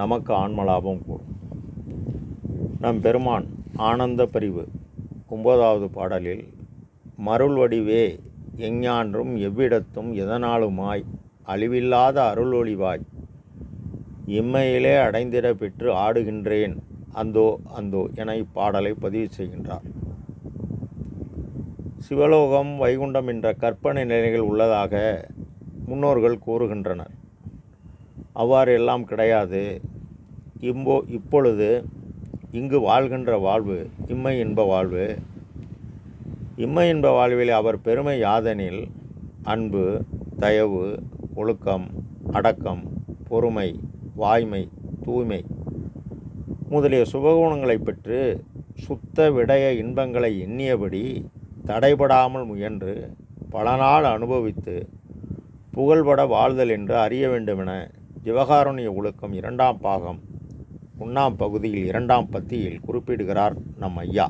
நமக்கு ஆன்மலாபம் கூடும். நம் பெருமான் ஆனந்த பிரிவு ஒன்பதாவது பாடலில் மருள் வடிவே எஞ்ஞான்றும் எவ்விடத்தும் எதனாலுமாய் அழிவில்லாத அருளொளிவாய் இம்மையிலே அடைந்திட பெற்று ஆடுகின்றேன் அந்தோ அந்தோ என இப்பாடலை பதிவு செய்கின்றார். சிவலோகம் வைகுண்டம் என்ற கற்பனை நிலைகள் உள்ளதாக முன்னோர்கள் கூறுகின்றனர். அவ்வாறு எல்லாம் கிடையாது. இம்போ இப்பொழுது இங்கு வாழ்கின்ற வாழ்வு இம்மை இன்ப வாழ்வு. இம்மை இன்ப வாழ்வில் அவர் பெருமை யாதெனில் அன்பு தயவு ஒழுக்கம் அடக்கம் பொறுமை வாய்மை தூய்மை முதலிய சுபகுணங்களை பெற்று சுத்த விடய இன்பங்களை எண்ணியபடி தடைபடாமல் முயன்று பல நாள் அனுபவித்து புகழ்பட வாழ்தல் என்று அறிய வேண்டுமென ஜிவகாருண்ய ஒழுக்கம் இரண்டாம் பாகம் ஒன்றாம் பகுதியில் இரண்டாம் பத்தியில் குறிப்பிடுகிறார் நம் ஐயா.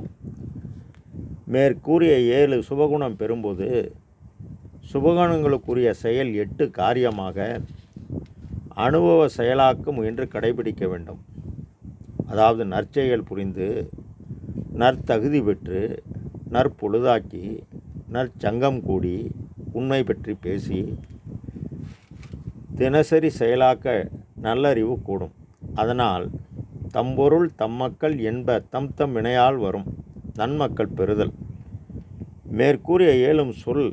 மேற்கூறிய ஏழு சுபகுணம் பெறும்போது சுபகுணங்களுக்குரிய செயல் எட்டு காரியமாக அனுபவ செயலாக்கம் முயன்று கடைபிடிக்க வேண்டும். அதாவது நற்செயல் புரிந்து நற்தகுதி பெற்று நற்பொழுதாக்கி நற்சங்கம் கூடி உண்மை பற்றி பேசி தினசரி செயலாக்க நல்லறிவு கூடும். அதனால் தம்பொருள் தம்மக்கள் என்ப தம் தம் வினையால் வரும். நன்மக்கள் பெறுதல். மேற்கூறிய ஏழும் சொல்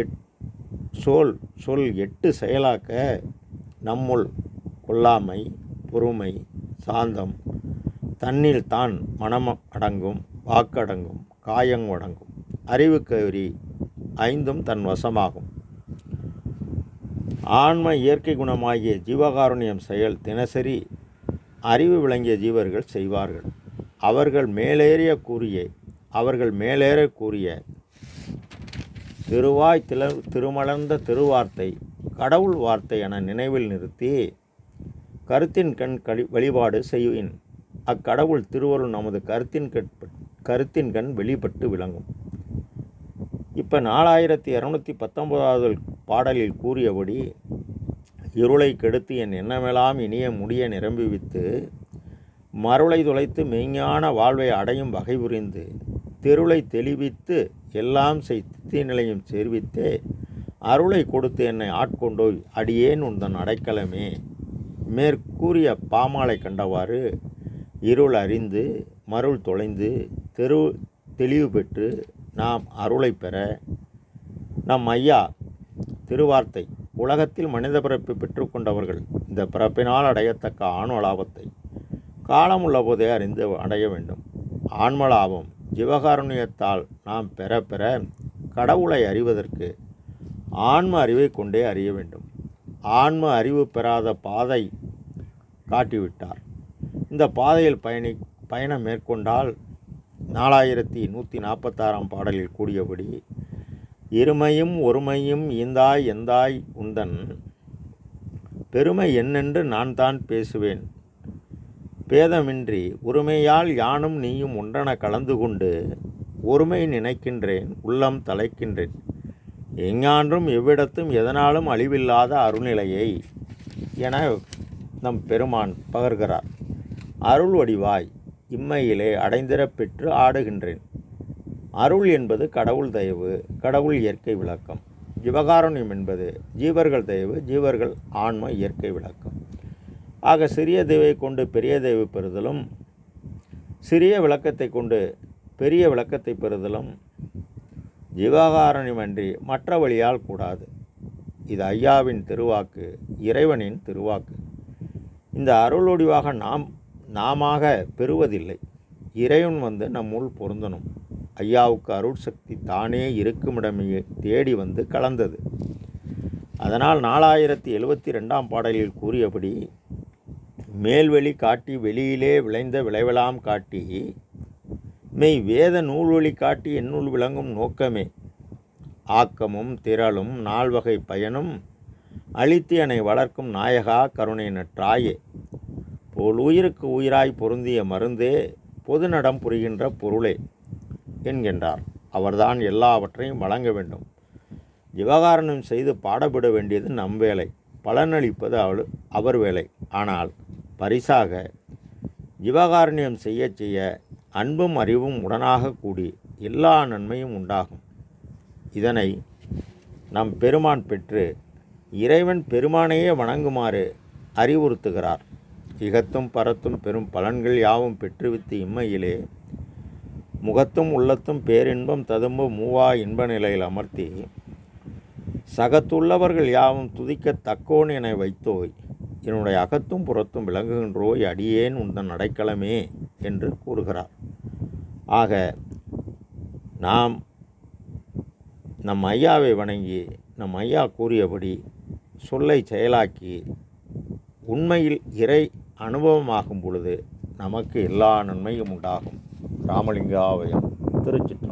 எட் சொல் சொல் எட்டு செயலாக்க நம்முள் கொல்லாமை பொறுமை சாந்தம் தன்னில் தான் மனம் அடங்கும் வாக்கடங்கும் காயங் அடங்கும் அறிவு கவரி ஐந்தும் தன் வசமாகும். ஆன்ம இயற்கை குணமாகிய ஜீவகாருண்யம் செயல் தினசரி அறிவு விளங்கிய ஜீவர்கள் செய்வார்கள். அவர்கள் மேலேறிய கூறிய அவர்கள் மேலேற கூறிய திருவாய் தில திருமலர்ந்த திருவார்த்தை கடவுள் வார்த்தை என நினைவில் நிறுத்தி கருத்தின் கண் கழி வழிபாடு செய்வேன் அக்கடவுள் திருவருள் நமது கருத்தின் கண் கருத்தின் கண் வெளிப்பட்டு விளங்கும். இப்போ நாலாயிரத்தி இரநூத்தி பத்தொன்பதாவது பாடலில் கூறியபடி இருளை கெடுத்து என் எண்ணமெல்லாம் இனிய முடிய நிரம்பிவித்து மருளை துளைத்து மெய்ஞான வாழ்வை அடையும் வகை புரிந்து தெருளை தெளிவித்து எல்லாம் செய்தி நிலையும் சேர்வித்தே அருளை கொடுத்து என்னை ஆட்கொண்டோய் அடியேன் உந்தன் அடைக்கலமே. மேற்கூறிய பாமாலை கண்டவாறு இருள் அறிந்து மருள் தொலைந்து தெரு தெளிவு பெற்று நாம் அருளை பெற நம் ஐயா திருவார்த்தை உலகத்தில் மனித பிறப்பு பெற்றுக்கொண்டவர்கள் இந்த பிறப்பினால் அடையத்தக்க ஆன்ம லாபத்தை காலம் உள்ள போதே அறிந்து அடைய வேண்டும். ஆன்ம லாபம் ஜீவகாருண்யத்தால் நாம் பெற பெற கடவுளை அறிவதற்கு ஆன்ம அறிவை கொண்டே அறிய வேண்டும். ஆன்ம அறிவு பெறாத பாதை காட்டிவிட்டார். இந்த பாதையில் பயணி பயணம் மேற்கொண்டால் நாலாயிரத்தி நூற்றி நாற்பத்தாறாம் பாடலில் கூடியபடி இருமையும் ஒருமையும் ஈந்தாய் எந்தாய் உந்தன் பெருமை என்னென்று நான் தான் பேசுவேன். பேதமின்றி உரிமையால் யானும் நீயும் ஒன்றென கலந்து கொண்டு ஒருமை நினைக்கின்றேன் உள்ளம் தலைக்கின்றேன். எங்கான்றும் எவ்விடத்தும் எதனாலும் அழிவில்லாத அருள்நிலையை என நம் பெருமான் பகர்கிறார். அருள் வடிவாய் இம்மையிலே அடைந்திரப் பெற்று ஆடுகின்றேன். அருள் என்பது கடவுள் தயவு கடவுள் இயற்கை விளக்கம். ஜிவகாருண்யம் என்பது ஜீவர்கள் தயவு ஜீவர்கள் ஆன்ம இயற்கை விளக்கம். ஆக சிறிய தெய்வை கொண்டு பெரிய தெய்வை பெறுதலும் சிறிய விளக்கத்தை கொண்டு பெரிய விளக்கத்தை பெறுதலும் ஜீவகாரணியமன்றி மற்ற வழியால் கூடாது. இது ஐயாவின் திருவாக்கு இறைவனின் திருவாக்கு. இந்த அருளொடிவாக நாம் நாமாக பெறுவதில்லை. இறைவன் வந்து நம்முள் பொருந்தணும். ஐயாவுக்கு அருள் சக்தி தானே இருக்குமிடமே தேடி வந்து கலந்தது. அதனால் நாலாயிரத்தி எழுபத்தி ரெண்டாம் பாடலில் கூறியபடி மேல்வெளி காட்டி வெளியிலே விளைந்த விளைவெல்லாம் காட்டி மெய் வேத நூல்வழி காட்டி என்னுள் விளங்கும் நோக்கமே. ஆக்கமும் திரளும் நால்வகை பயனும் அழித்து என்னை வளர்க்கும் நாயகா கருணை நற்றாயே போல் உயிருக்கு உயிராய் பொருந்திய மருந்தே பொதுநடம் புரிகின்ற பொருளே என்கின்றார். அவர்தான் எல்லாவற்றையும் வழங்க வேண்டும். விவகாரணம் செய்து பாடப்பட வேண்டியது நம் வேலை. பலனளிப்பது அவள் அவர் வேலை. ஆனால் பரிசாக விவகாரணியம் செய்ய செய்ய அன்பும் அறிவும் உடனாக கூடி எல்லா நன்மையும் உண்டாகும். இதனை நம் பெருமான் பெற்று இறைவன் பெருமானையே வணங்குமாறு அறிவுறுத்துகிறார். இகத்தும் பரத்தும் பெரும் பலன்கள் யாவும் பெற்றுவித்து இம்மையிலே. முகத்தும் உள்ளத்தும் பேரின்பம் ததும்பும் மூவா இன்ப நிலையில் அமர்த்தி. சகத்துள்ளவர்கள் யாவும் துதிக்க தக்கோன் என வைத்தோய். என்னுடைய அகத்தும் புறத்தும் விளங்குகின்றோய் அடியேன் உந்தன் அடைக்கலமே என்று கூறுகிறார். ஆக நாம் நம் ஐயாவை வணங்கி நம் ஐயா கூறியபடி சொல்லை செயலாக்கி உண்மையில் இறை அனுபவமாகும் பொழுது நமக்கு எல்லா நன்மையும் உண்டாகும். ராமலிங்காவயம் திருச்சிட்டு